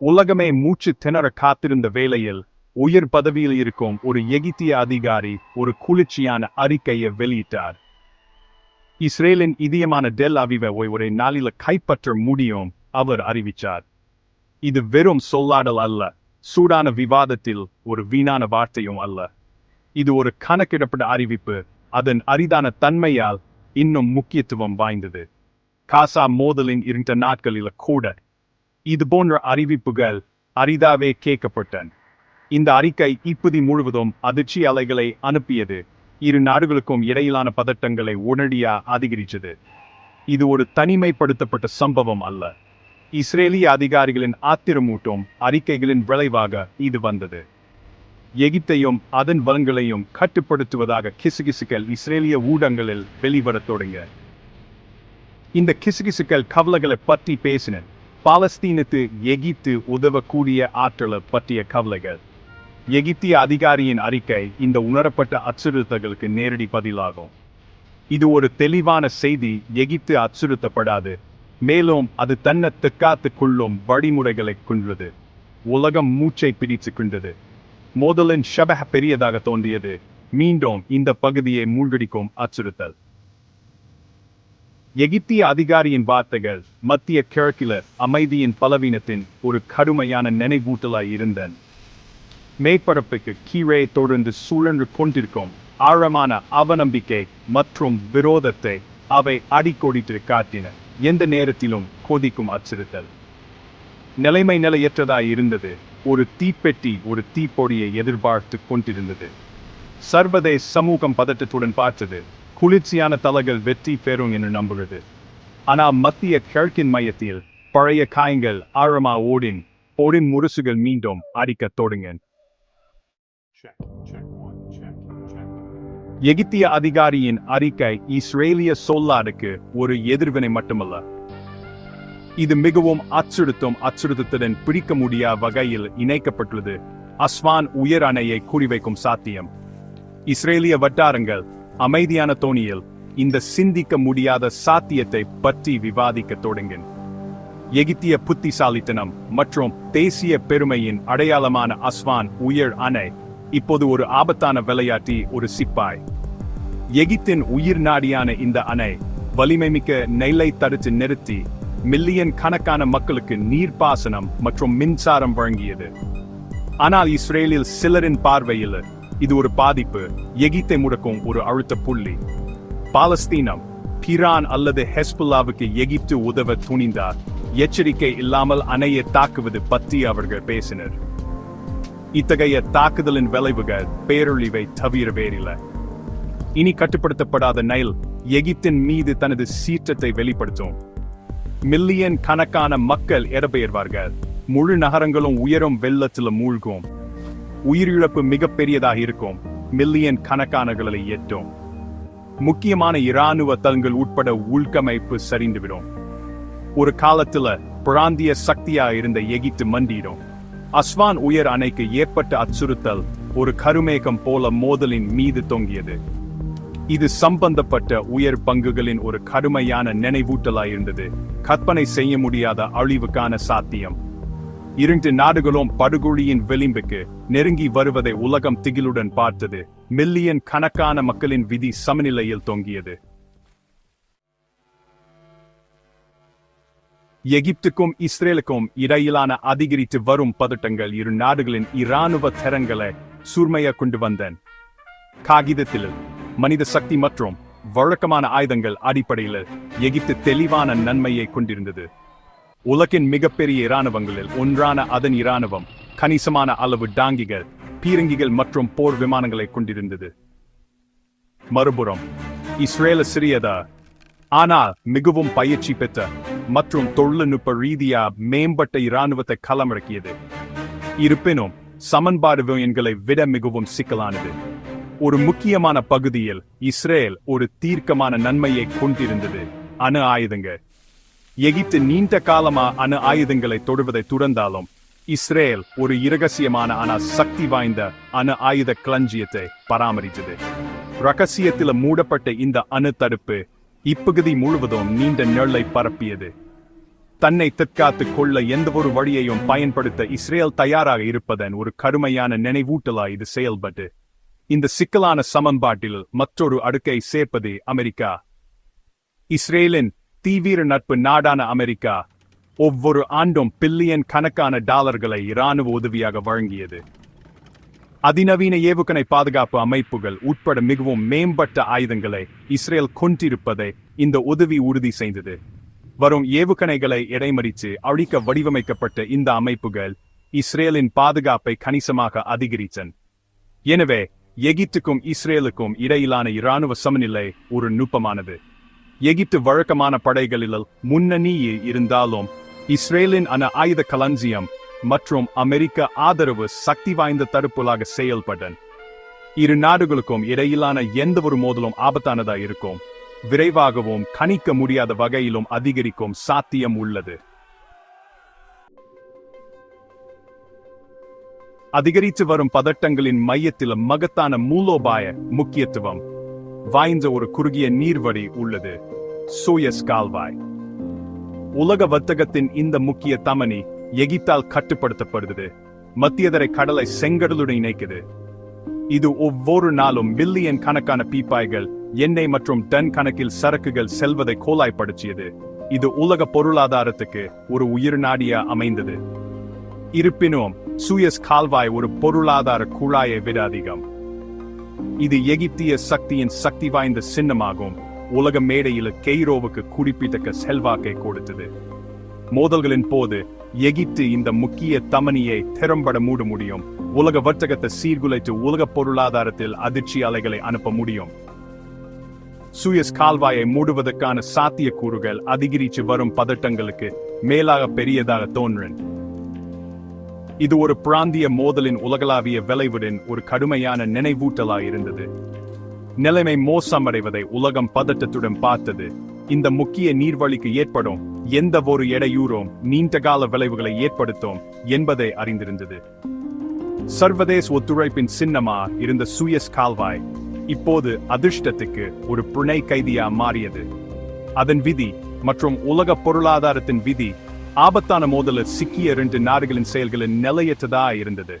உலகமே மூச்சு திணற காத்திருந்த வேளையில் உயர் பதவியில் இருக்கும் ஒரு எகிப்திய அதிகாரி ஒரு குளிர்ச்சியான அறிக்கையை வெளியிட்டார். இஸ்ரேலின் இதயமான டெல் அவிவை ஒரு நாளில கைப்பற்ற முடியும் அவர் அறிவித்தார் இது வெறும் சொல்லாடல் அல்ல சூடான விவாதத்தில் ஒரு வீணான வார்த்தையும் அல்ல. இது ஒரு கணக்கிடப்பட்ட அறிவிப்பு அதன் அரிதான தன்மையால் இன்னும் முக்கியத்துவம் வாய்ந்தது. காசா மோதலின் இருந்த நாட்களில் கூட இது போன்ற அறிவிப்புகள் அரிதாவே கேட்கப்பட்டன. இந்த அறிக்கை இப்பதி முழுவதும் அதிர்ச்சி அலைகளை அனுப்பியது இரு நாடுகளுக்கும் இடையிலான பதட்டங்களை உடனடியா அதிகரித்தது. இது ஒரு தனிமைப்படுத்தப்பட்ட சம்பவம் அல்ல. இஸ்ரேலிய அதிகாரிகளின் ஆத்திரமூட்டும் அறிக்கைகளின் விளைவாக இது வந்தது. எகிப்தையும் அதன் வளங்களையும் கட்டுப்படுத்துவதாக கிசுகிசுக்கள் இஸ்ரேலிய ஊடகங்களில் வெளிவரத் தொடங்க இந்த கிசுகிசுக்கள் கவலைகளை பற்றி பேசின பாலஸ்தீனத்து எகிப்து உதவக்கூடிய ஆற்றலை பற்றிய கவலைகள். எகிப்திய அதிகாரியின் அறிக்கை இந்த உணரப்பட்ட அச்சுறுத்தல்களுக்கு நேரடி பதிலாகும். இது ஒரு தெளிவான செய்தி எகிப்து அச்சுறுத்தப்படாது. மேலும் அது தன்னை தற்காத்துக் கொள்ளும் வழிமுறைகளை கொன்றது. உலகம் மூச்சை பிடித்து கொண்டது மோதலின் ஷபஹ பெரியதாக தோன்றியது. மீண்டும் இந்த பகுதியை மூழ்கடிக்கும் அச்சுறுத்தல். எகிப்திய அதிகாரியின் வார்த்தைகள் மத்திய கிழக்கில அமைதியின் பலவீனத்தின் ஒரு கடுமையான நினைவூட்டலாய் இருந்தன. மேற்பரப்புக்கு கீழே தொடர்ந்து சூழன்று கொண்டிருக்கும் ஆழமான அவநம்பிக்கை மற்றும் விரோதத்தை அவை அடிக்கோடிட்டு காட்டின. எந்த நேரத்திலும் கொதிக்கும் அச்சுறுத்தல். நிலைமை நிலையற்றதாய் இருந்தது. ஒரு தீப்பெட்டி ஒரு தீப்பொடியை எதிர்பார்த்து கொண்டிருந்தது. சர்வதேச சமூகம் பதட்டத்துடன் பார்த்தது. குளிர்ச்சியான தலங்கள் வெற்றி பெறும் என்று நம்புகிறது. ஆனால் மத்திய கிழக்கின் மையத்தில் பழைய காயங்கள் ஆழமா ஓடின் ஓடின் முரசுகள் மீண்டும் அடிக்கத் தொடங்கின. எகிப்திய அதிகாரியின் அறிக்கை இஸ்ரேலிய சொல்லாடுக்கு ஒரு எதிர்வினை மட்டுமல்ல. இது மிகவும் அச்சுறுத்தும் அச்சுறுத்தத்துடன் பிடிக்க முடியா வகையில் இணைக்கப்பட்டுள்ளது. அஸ்வான் உயர் அணையை குறிவைக்கும் சாத்தியம். இஸ்ரேலிய வட்டாரங்கள் அமைதியான தோணியில் இந்த சிந்திக்க முடியாத சாத்தியத்தை பற்றி விவாதிக்க தொடங்கின். எகிப்திய புத்திசாலித்தனம் மற்றும் தேசிய பெருமையின் அடையாளமான அஸ்வான் உயர் அணை இப்போது ஒரு ஆபத்தான விளையாட்டி ஒரு சிப்பாய். எகிப்தின் உயிர் நாடியான இந்த அணை வலிமைமிக்க நெல்லை தடுத்து நிறுத்தி மில்லியன் கணக்கான மக்களுக்கு நீர்ப்பாசனம் மற்றும் மின்சாரம் வழங்கியது. ஆனால் இஸ்ரேலில் சிலரின் பார்வையில் இது ஒரு பாதிப்பு. எகிப்தை முடக்கும் ஒரு அழுத்த புள்ளி. பாலஸ்தீனம் பிரான் அல்லது ஹெஸ்புல்லாவுக்கு எகிப்து உதவ துணிந்தார். எச்சரிக்கை இல்லாமல் அணையை தாக்குவது பற்றி அவர்கள் பேசினர். இத்தகைய தாக்குதலின் விளைவுகள் பேரழிவை தவிர வேறில்லை. இனி கட்டுப்படுத்தப்படாத நைல் எகிப்தின் மீது தனது சீற்றத்தை வெளிப்படுத்தும். மில்லியன் கணக்கான மக்கள் இடம்பெயர்வார்கள். முழு நகரங்களும் உயரும் வெள்ளத்தில் மூழ்கும். உயிரிழப்பு மிகப்பெரியதாக இருக்கும். மில்லியன் கணக்கானகளை எட்டும். முக்கியமான இராணுவ தளங்கள் உட்பட உள்கமைப்பு சரிந்துவிடும். ஒரு காலத்துல பிராந்திய சக்தியா இருந்த எகிப்து மண்டிடும் அஸ்வான் உயர் அணைக்கு ஏற்பட்ட அச்சுறுத்தல் ஒரு கருமேகம் போல மோதலின் மீது தொங்கியது. இது சம்பந்தப்பட்ட உயர் பங்குகளின் ஒரு கடுமையான நினைவூட்டலாயிருந்தது. கற்பனை செய்ய முடியாத அழிவுக்கான சாத்தியம். இரண்டு நாடுகளும் படுகொழியின் விளிம்புக்கு நெருங்கி வருவதை உலகம் திகிலுடன் பார்த்தது. மில்லியன் கணக்கான மக்களின் விதி சமநிலையில் தொங்கியது. எகிப்துக்கும் இஸ்ரேலுக்கும் இடையிலான அதிகரித்து வரும் பதட்டங்கள் இரு நாடுகளின் இராணுவ திறன்களை சூர்மைய கொண்டு வந்தன. காகிதத்தில் மனித சக்தி மற்றும் வழக்கமான ஆயுதங்கள் அடிப்படையில் எகிப்து தெளிவான நன்மையை கொண்டிருந்தது. உலகின் மிகப்பெரிய இராணுவங்களில் ஒன்றான அதன் இராணுவம் கணிசமான அளவு டாங்கிகள் பீரங்கிகள் மற்றும் போர் விமானங்களை கொண்டிருந்தது. மறுபுறம் இஸ்ரேல சிறியதா ஆனால் மிகவும் பயிற்சி பெற்ற மற்றும் தொழில்நுட்ப ரீதியா மேம்பட்ட இராணுவத்தை களமிறக்கியது. இருப்பினும் சமன்பாடு எண்களை விட மிகவும் சிக்கலானது. ஒரு முக்கியமான பகுதியில் இஸ்ரேல் ஒரு தீர்க்கமான நன்மையை கொண்டிருந்தது. அணு ஆயுதங்கள் எகிப்து நீண்ட காலமா அணு ஆயுதங்களை தொடுவதை துறந்தாலும் இஸ்ரேல் ஒரு இரகசியமான ஆனால் சக்தி வாய்ந்த அணு ஆயுத களஞ்சியத்தை பராமரித்தது. ரகசியத்தில் மூடப்பட்ட இந்த அணு தடுப்பு இப்பகுதி முழுவதும் நீண்ட நிழலை பரப்பியது. தன்னை தற்காத்துக் கொள்ள எந்த ஒரு வழியையும் பயன்படுத்த இஸ்ரேல் தயாராக இருப்பதன் ஒரு கடுமையான நினைவூட்டலா இது செயல்பட்டு. இந்த சிக்கலான சமன்பாட்டில் மற்றொரு அடுக்கை சேர்ப்பது அமெரிக்கா. இஸ்ரேலின் தீவிர நட்பு நாடான அமெரிக்கா ஒவ்வொரு ஆண்டும் பில்லியன் கணக்கான டாலர்களை இராணுவ உதவியாக வழங்கியது. அதிநவீன ஏவுகணை பாதுகாப்பு அமைப்புகள் உட்பட மிகவும் மேம்பட்ட ஆயுதங்களை இஸ்ரேல் கொண்டிருப்பதை இந்த உதவி உறுதி செய்தது. வரும் ஏவுகணைகளை இடைமறித்து அழிக்க வடிவமைக்கப்பட்ட இந்த அமைப்புகள் இஸ்ரேலின் பாதுகாப்பை கணிசமாக அதிகரித்தன. எனவே எகிப்துக்கும் இஸ்ரேலுக்கும் இடையிலான இராணுவ சமநிலை ஒரு நுட்பமானது. எகிப்து வழக்கமான படைகளில் முன்னணியில் இருந்தாலும் இஸ்ரேலின் அன ஆயுத களஞ்சியம் மற்றும் அமெரிக்க ஆதரவு சக்தி வாய்ந்த தடுப்புலாக செயல்படன் இரு நாடுகளுக்கும் இடையிலான எந்த ஒரு மோதலும் ஆபத்தானதா இருக்கும். விரைவாகவும் கணிக்க முடியாத வகையிலும் அதிகரிக்கும் சாத்தியம் உள்ளது. அதிகரித்து வரும் பதட்டங்களின் மையத்தில் மகத்தான மூலோபாய முக்கியத்துவம். வாய்ந்த ஒரு குறுகிய நீர்வழி உள்ளது. சோயஸ் கால்வாய். உலக வர்த்தகத்தின் இந்த முக்கிய தமனி எகிப்தால் கட்டுப்படுத்தப்படுகிறது. மத்தியதரை கடலை செங்கடலுடன் இணைக்குது. இது ஒவ்வொரு நாளும் மில்லியன் கணக்கான பீப்பாய்கள் எண்ணெய் மற்றும் டன் கணக்கில் சரக்குகள் செல்வதை கோலாய்ப்படுத்தியது. இது உலக பொருளாதாரத்துக்கு ஒரு உயிர் நாடியா அமைந்தது. இருப்பினும் சூயஸ் கால்வாய் ஒரு பொருளாதார குழாயை விட அதிகம். இது எகிப்திய சக்தியின் சக்தி வாய்ந்த சின்னமாகும். உலக மேடையில் கெய்ரோவுக்கு குறிப்பிட்ட செல்வாக்கை கொடுத்தது. மோதல்களின் போது எகிப்து இந்த முக்கிய தமனியை திறம்பட மூட முடியும். உலக வர்த்தகத்தை சீர்குலைத்து உலக பொருளாதாரத்தில் அதிர்ச்சி அலைகளை அனுப்ப முடியும். சூயஸ் கால்வாயை மூடுவதற்கான சாத்தியக்கூறுகள் அதிகரித்து வரும் பதட்டங்களுக்கு மேலாக பெரியதாக தோன்றேன் இது ஒரு பிராந்திய மோதலின் உலகளாவிய விளைவுடன் ஒரு கடுமையான நினைவூட்டலாயிருந்தது. நிலைமை மோசமடைவதை உலகம் பதட்டத்துடன் பார்த்தது. இந்த முக்கிய நீர்வழிக்கு ஏற்படும் எந்த ஒரு இடையூறும் நீண்டகால விளைவுகளை ஏற்படுத்தும் என்பதை அறிந்திருந்தது. சர்வதேச ஒத்துழைப்பின் சின்னமா இருந்த சூயஸ் கால்வாய் இப்போது அதிர்ஷ்டத்துக்கு ஒரு புனை கைதியா மாறியது. அதன் விதி மற்றும் உலக பொருளாதாரத்தின் விதி ஆபத்தான மோதல சிக்கிய இரண்டு நாடுகளின் செயல்களின் நிலையற்றதா இருந்தது